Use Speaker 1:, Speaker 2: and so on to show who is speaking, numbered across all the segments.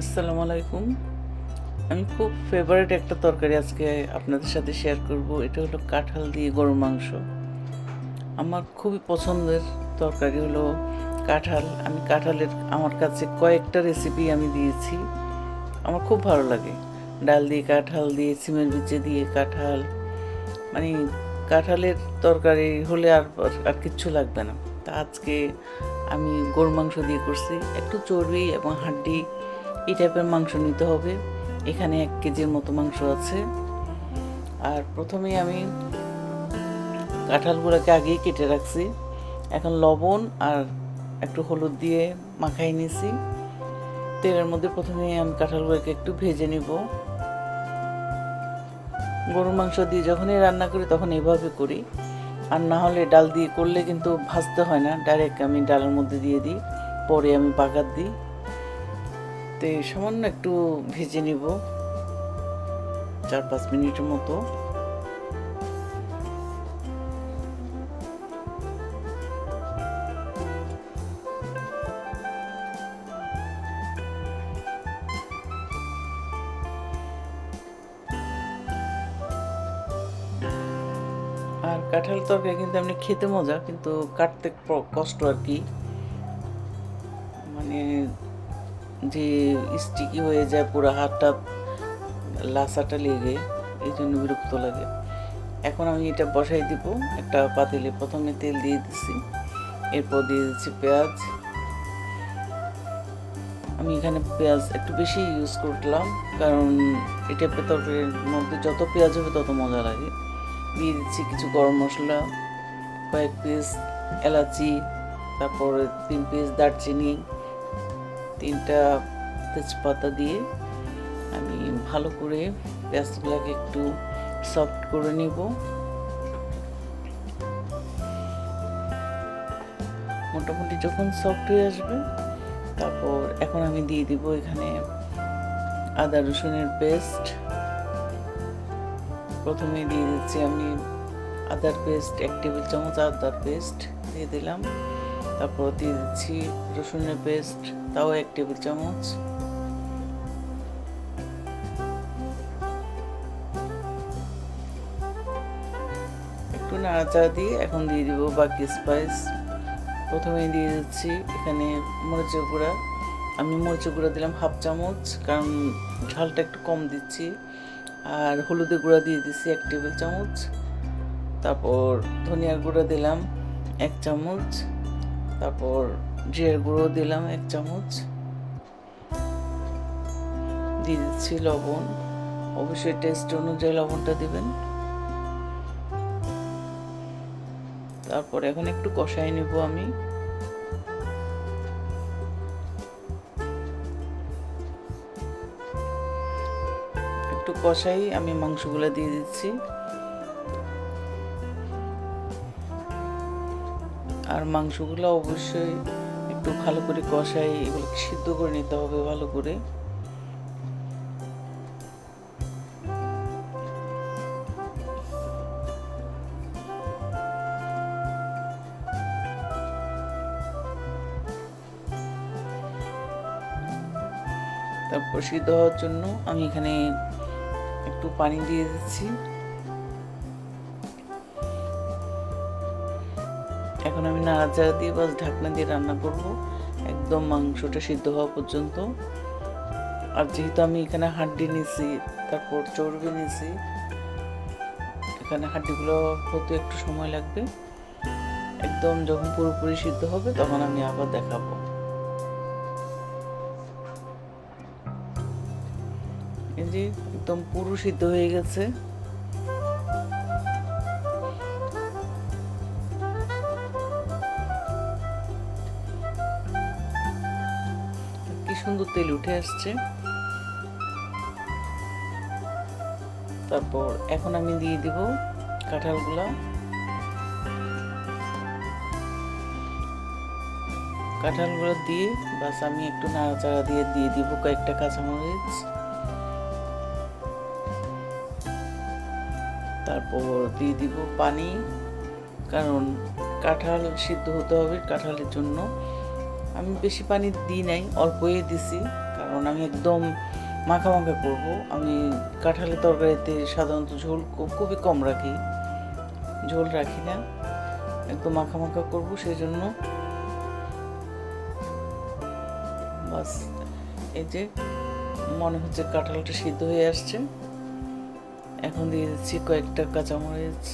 Speaker 1: আসসালামু আলাইকুম। আমি খুব ফেভারিট একটা তরকারি আজকে আপনাদের সাথে শেয়ার করব। এটা হলো কাঁঠাল দিয়ে গরুর মাংস। আমার খুবই পছন্দের তরকারি হলো কাঁঠাল। আমি কাঁঠালের, আমার কাছে কয়েকটা রেসিপি আমি দিয়েছি। আমার খুব ভালো লাগে। ডাল দিয়ে কাঁঠাল, দিয়ে সিমের বিচে দিয়ে কাঁঠাল। মানে কাঁঠালের তরকারি হলে আর আর কিচ্ছু লাগবে না। তা আজকে আমি গরুর মাংস দিয়ে করছি। একটু চর্বি এবং হাড্ডি এই টাইপের মাংস নিতে হবে। এখানে এক কেজির মতো মাংস আছে। আর প্রথমেই আমি কাঁঠালগুলোকে আগেই কেটে রাখছি। এখন লবণ আর একটু হলুদ দিয়ে মাখাই নিছি। তেলের মধ্যে প্রথমে আমি কাঁঠালগুলোকে একটু ভেজে নিব। গরুর মাংস দিয়ে যখনই রান্না করি, তখন এভাবে করি। আর না হলে ডাল দিয়ে করলে কিন্তু ভাজতে হয় না। ডাইরেক্ট আমি ডালের মধ্যে দিয়ে দিই। পরে আমি বাগার দিই। তো সামান্য একটু ভেজে নিব। চার পাঁচ মিনিটের মতো। আর কাঁঠাল তরকারি কিন্তু এমনি খেতে মজা, কিন্তু কাটতে কষ্ট আর কি। মানে যে স্টিকি হয়ে যায়, পুরো হাতটা লাসাটা লেগে, এই জন্য বিরক্ত লাগে। এখন আমি এটা বসাই দিব, একটা পাতিলে। প্রথমে তেল দিয়ে দিচ্ছি, এরপর দিয়ে দিচ্ছি পেঁয়াজ। আমি এখানে পেঁয়াজ একটু বেশি ইউজ করলাম, কারণ এটা তরকারির মধ্যে যত পেঁয়াজ হবে তত মজা লাগে। দিয়ে দিচ্ছি কিছু গরম মশলা, কয়েক পিস এলাচি, তারপরে তিন পিস দারচিনি তিনটা তেজপাতা দিয়ে আমি ভালো করে পেঁয়াজগুলোকে একটু সফট করে নিব। মোটামুটি যখন সফট হয়ে আসবে, তারপর এখন আমি দিয়ে দিব এখানে আদা রসুনের পেস্ট প্রথমে দিয়ে দিচ্ছি আমি আদার পেস্ট এক টেবিল চামচ আদার পেস্ট দিয়ে দিলাম। তারপর দিয়ে দিচ্ছি রসুনের পেস্ট তাও এক টেবিল চামচ। একটু নাড়াচাড়া দিয়ে এখন দিয়ে দিব বাকি স্পাইস প্রথমে দিয়ে দিচ্ছি এখানে মরিচের গুঁড়া। আমি মরিচের গুঁড়া দিলাম হাফ চামচ, কারণ ঝালটা একটু কম দিচ্ছি। আর হলুদের গুঁড়া দিয়ে দিচ্ছি এক টেবিল চামচ। তারপর ধনিয়ার গুঁড়া দিলাম এক চামচ। তারপর জিরের গুঁড়ো দিলাম এক চামচ। দিয়ে দিচ্ছি লবণ। অবশ্যই টেস্ট অনুযায়ী লবণটা দিবেন। তারপর এখন একটু কষাই নেব আমি। একটু কষাই আমি মাংসগুলো দিয়ে দিচ্ছি। আর মাংসগুলো অবশ্যই একটু ভালো করে কষাই এগুলো সিদ্ধ করে নিতে হবে ভালো করে। তারপর সিদ্ধ হওয়ার জন্য আমি এখানে একটু পানি দিয়ে দিচ্ছি। এখন আমি নাড়াচাড়া দিয়ে বাস ঢাকনা দিয়ে রান্না করব। একদম মাংসটা সিদ্ধ হওয়া পর্যন্ত। আর যেহেতু আমি এখানে হাড্ডি নিছি তারপর চর্বি নিছি এখানে হাড্ডিগুলো হতে একটু সময় লাগবে। একদম যখন পুরোপুরি সিদ্ধ হবে, তখন আমি আবার দেখাবো। এই যে একদম পুরো সিদ্ধ হয়ে গেছে। সুন্দর তেল উঠে আসছে। তারপর এখন আমি দিয়ে দিব কাঁঠালগুলা। কাঁঠালগুলো দিয়ে বাস আমি একটু নাড়াচাড়া দিয়ে দিয়ে দিব কয়েকটা কাঁচামরিচ। তারপর দিয়ে দিব পানি, কারণ কাঁঠাল সিদ্ধ হতে হবে কাঁঠালের জন্য। আমি বেশি পানি দিই নাই, অল্পই দিছি, কারণ আমি একদম মাখা মাখা করব। আমি কাঁঠালের তরকারিতে সাধারণত ঝোল খুবই কম রাখি। ঝোল রাখি না, একদম মাখা মাখা করব সেই জন্য বাস, এই যে মনে হচ্ছে কাঁঠালটা সিদ্ধ হয়ে আসছে। এখন দিয়ে দিচ্ছি কয়েকটা কাঁচামরিচ।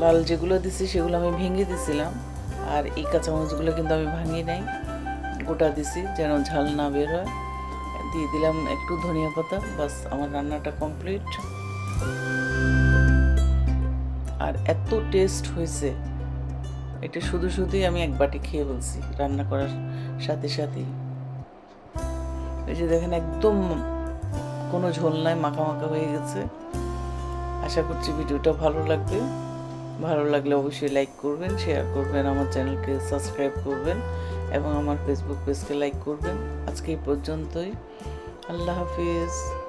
Speaker 1: লাল যেগুলো দিছি সেগুলো আমি ভেঙে দিছিলাম। আর এই কাঁচামরিচগুলো কিন্তু আমি ভাঙিয়ে নাই। গোটা দিছি যেন ঝাল না বের হয়। দিয়ে দিলাম একটু ধনিয়া পাতা, বাস আমার রান্নাটা কমপ্লিট। আর এত টেস্ট হয়েছে, এটা শুধু শুধুই আমি এক বাটি খেয়ে বলছি, রান্না করার সাথে সাথেই। এই যে দেখেন একদম কোনো ঝোল নাই, মাখা মাখা হয়ে গেছে। আশা করছি ভিডিওটা ভালো লাগবে। ভালো লাগলে অবশ্যই লাইক করবেন শেয়ার করবেন, আমার চ্যানেলকে সাবস্ক্রাইব করবেন এবং আমার ফেসবুক পেজকে লাইক করবেন। আজকে এই পর্যন্তই। আল্লাহ হাফিজ।